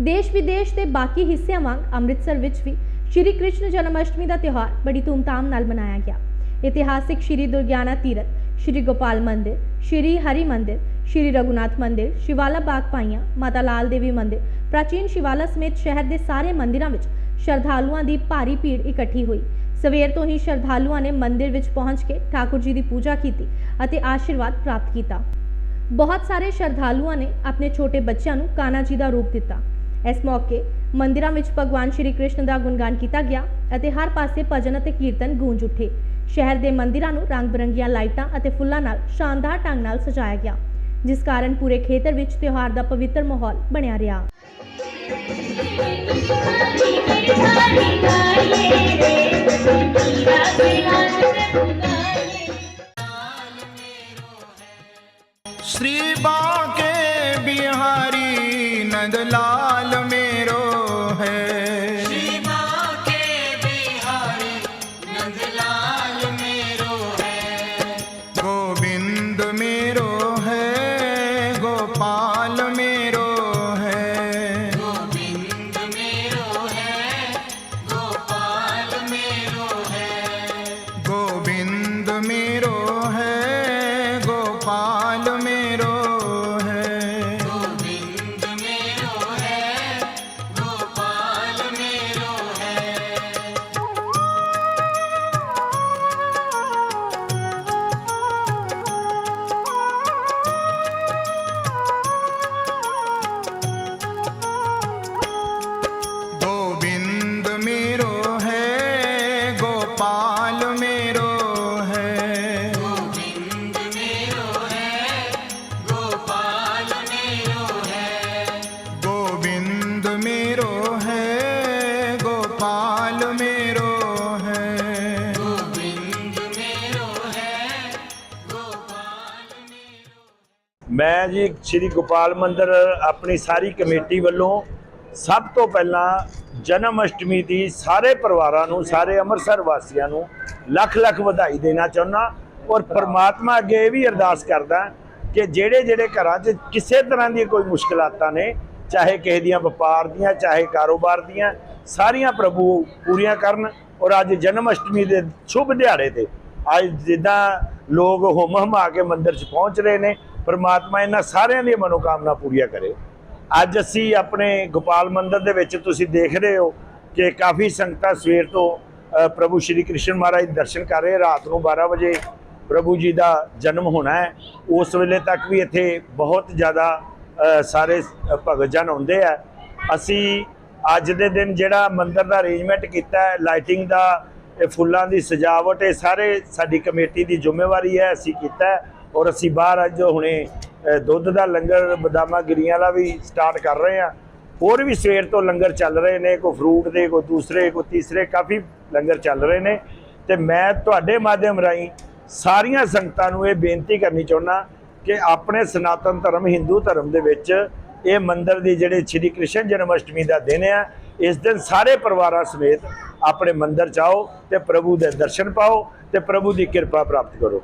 ਦੇਸ਼ ਵਿਦੇਸ਼ ਦੇ ਬਾਕੀ ਹਿੱਸਿਆਂ ਵਾਂਗ ਅੰਮ੍ਰਿਤਸਰ ਵਿੱਚ ਵੀ ਸ਼੍ਰੀ ਕ੍ਰਿਸ਼ਨ ਜਨਮ ਅਸ਼ਟਮੀ ਦਾ ਤਿਉਹਾਰ ਬੜੀ ਧੂਮਧਾਮ ਨਾਲ ਮਨਾਇਆ ਗਿਆ। ਇਤਿਹਾਸਿਕ ਸ਼੍ਰੀ ਦੁਰਗਿਆਨਾ ਤੀਰਥ, ਸ਼੍ਰੀ ਗੋਪਾਲ ਮੰਦਿਰ, ਸ਼੍ਰੀ ਹਰੀ ਮੰਦਿਰ, ਸ਼੍ਰੀ ਰਘੁਨਾਥ ਮੰਦਿਰ, ਸ਼ਿਵਾਲਾ ਬਾਗ ਪਾਈਆਂ, ਮਾਤਾ ਲਾਲ ਦੇਵੀ ਮੰਦਿਰ, ਪ੍ਰਾਚੀਨ ਸ਼ਿਵਾਲਾ ਸਮੇਤ ਸ਼ਹਿਰ ਦੇ ਸਾਰੇ ਮੰਦਿਰਾਂ ਵਿੱਚ ਸ਼ਰਧਾਲੂਆਂ ਦੀ ਭਾਰੀ ਭੀੜ ਇਕੱਠੀ ਹੋਈ। ਸਵੇਰ ਤੋਂ ਹੀ ਸ਼ਰਧਾਲੂਆਂ ਨੇ ਮੰਦਿਰ ਵਿੱਚ ਪਹੁੰਚ ਕੇ ਠਾਕੁਰ ਜੀ ਦੀ ਪੂਜਾ ਕੀਤੀ ਅਤੇ ਆਸ਼ੀਰਵਾਦ ਪ੍ਰਾਪਤ ਕੀਤਾ। ਬਹੁਤ ਸਾਰੇ ਸ਼ਰਧਾਲੂਆਂ ਨੇ ਆਪਣੇ ਛੋਟੇ ਬੱਚਿਆਂ ਨੂੰ ਕਾਨਾ ਜੀ ਦਾ ਰੂਪ ਦਿੱਤਾ। ਇਸ ਮੌਕੇ ਮੰਦਿਰਾਂ ਵਿੱਚ ਭਗਵਾਨ ਸ਼੍ਰੀ ਕ੍ਰਿਸ਼ਨ ਦਾ ਗੁਣਗਾਨ ਕੀਤਾ ਗਿਆ ਅਤੇ ਹਰ ਪਾਸੇ ਭਜਨ ਅਤੇ ਕੀਰਤਨ ਗੂੰਜ ਉੱਠੇ ਸ਼ਹਿਰ ਦੇ ਮੰਦਿਰਾਂ ਨੂੰ ਰੰਗ-ਬਰੰਗੀਆਂ ਲਾਈਟਾਂ ਅਤੇ ਫੁੱਲਾਂ ਨਾਲ ਸ਼ਾਨਦਾਰ ਢੰਗ ਨਾਲ ਸਜਾਇਆ ਗਿਆ ਜਿਸ ਕਾਰਨ ਪੂਰੇ ਖੇਤਰ ਵਿੱਚ ਤਿਉਹਾਰ ਦਾ ਪਵਿੱਤਰ ਮਾਹੌਲ ਬਣਿਆ ਰਿਹਾ श्री बांके बिहारी नंदलाल मेरो है ਮੈਂ ਜੀ ਸ੍ਰੀ ਗੋਪਾਲ ਮੰਦਰ ਆਪਣੀ ਸਾਰੀ ਕਮੇਟੀ ਵੱਲੋਂ ਸਭ ਤੋਂ ਪਹਿਲਾਂ ਜਨਮ ਅਸ਼ਟਮੀ ਦੀ ਸਾਰੇ ਪਰਿਵਾਰਾਂ ਨੂੰ ਸਾਰੇ ਅੰਮ੍ਰਿਤਸਰ ਵਾਸੀਆਂ ਨੂੰ ਲੱਖ ਲੱਖ ਵਧਾਈ ਦੇਣਾ ਚਾਹੁੰਦਾ ਔਰ ਪਰਮਾਤਮਾ ਅੱਗੇ ਇਹ ਵੀ ਅਰਦਾਸ ਕਰਦਾ ਕਿ ਜਿਹੜੇ ਜਿਹੜੇ ਘਰਾਂ 'ਚ ਕਿਸੇ ਤਰ੍ਹਾਂ ਦੀ ਕੋਈ ਮੁਸ਼ਕਲਾਤਾਂ ਨੇ ਚਾਹੇ ਕਿਸੇ ਦੀਆਂ ਵਪਾਰ ਦੀਆਂ ਚਾਹੇ ਕਾਰੋਬਾਰ ਦੀਆਂ ਸਾਰੀਆਂ ਪ੍ਰਭੂ ਪੂਰੀਆਂ ਕਰਨ ਔਰ ਅੱਜ ਜਨਮ ਅਸ਼ਟਮੀ ਦੇ ਸ਼ੁਭ ਦਿਹਾੜੇ ਤੇ ਅੱਜ ਜਿੱਦਾਂ ਲੋਕ ਹੁਮ ਹਮਾ ਕੇ ਮੰਦਿਰ 'ਚ ਪਹੁੰਚ ਰਹੇ ਨੇ, ਪਰਮਾਤਮਾ ਇਹਨਾਂ ਸਾਰਿਆਂ ਦੀਆਂ ਮਨੋਕਾਮਨਾ ਪੂਰੀਆਂ ਕਰੇ। ਅੱਜ ਅਸੀਂ ਆਪਣੇ ਗੋਪਾਲ ਮੰਦਿਰ ਦੇ ਵਿੱਚ ਤੁਸੀਂ ਦੇਖ ਰਹੇ ਹੋ ਕਿ ਕਾਫੀ ਸੰਗਤਾਂ ਸਵੇਰ ਤੋਂ ਪ੍ਰਭੂ ਸ਼੍ਰੀ ਕ੍ਰਿਸ਼ਨ ਮਹਾਰਾਜ ਦਰਸ਼ਨ ਕਰ ਰਹੇ, ਰਾਤ ਨੂੰ 12 ਵਜੇ ਪ੍ਰਭੂ ਜੀ ਦਾ ਜਨਮ ਹੋਣਾ ਹੈ। ਉਸ ਵੇਲੇ ਤੱਕ ਵੀ ਇੱਥੇ ਬਹੁਤ ਜ਼ਿਆਦਾ ਸਾਰੇ ਭਗਤ ਜਨ ਹੁੰਦੇ ਆ। ਅਸੀਂ ਅੱਜ ਦੇ ਦਿਨ ਜਿਹੜਾ ਮੰਦਿਰ ਦਾ ਅਰੇਂਜਮੈਂਟ ਕੀਤਾ ਹੈ ਲਾਈਟਿੰਗ ਦਾ, ਇਹ ਫੁੱਲਾਂ ਦੀ ਸਜਾਵਟ, ਇਹ ਸਾਰੇ ਸਾਡੀ ਕਮੇਟੀ ਦੀ ਜ਼ਿੰਮੇਵਾਰੀ ਹੈ, ਅਸੀਂ ਕੀਤਾ ਔਰ ਅਸੀਂ ਬਾਹਰ ਅੱਜ ਹੁਣੇ ਦੁੱਧ ਦਾ ਲੰਗਰ, ਬਦਾਮਾ, ਗਿਰੀਆਂ ਦਾ ਵੀ ਸਟਾਰਟ ਕਰ ਰਹੇ ਹਾਂ। ਹੋਰ ਵੀ ਸਵੇਰ ਤੋਂ ਲੰਗਰ ਚੱਲ ਰਹੇ ਨੇ, ਕੋਈ ਫਰੂਟ ਦੇ, ਕੋਈ ਦੂਸਰੇ, ਕੋਈ ਤੀਸਰੇ, ਕਾਫੀ ਲੰਗਰ ਚੱਲ ਰਹੇ ਨੇ। ਤੇ ਮੈਂ ਤੁਹਾਡੇ ਮਾਧਿਅਮ ਰਾਹੀਂ ਸਾਰੀਆਂ ਸੰਗਤਾਂ ਨੂੰ ਇਹ ਬੇਨਤੀ ਕਰਨੀ ਚਾਹੁੰਦਾ ਕਿ ਆਪਣੇ ਸਨਾਤਨ ਧਰਮ, ਹਿੰਦੂ ਧਰਮ ਦੇ ਵਿੱਚ ਇਹ ਮੰਦਿਰ ਦੀ ਜਿਹੜੇ ਸ਼੍ਰੀ ਕ੍ਰਿਸ਼ਨ ਜਨਮ ਅਸ਼ਟਮੀ ਦਾ ਦਿਨ ਹੈ ਇਸ ਦਿਨ ਸਾਰੇ ਪਰਿਵਾਰਾਂ ਸਮੇਤ ਆਪਣੇ ਮੰਦਿਰ ਜਾਓ ਤੇ ਪ੍ਰਭੂ ਦੇ ਦਰਸ਼ਨ ਪਾਓ ਤੇ ਪ੍ਰਭੂ ਦੀ ਕਿਰਪਾ ਪ੍ਰਾਪਤ ਕਰੋ।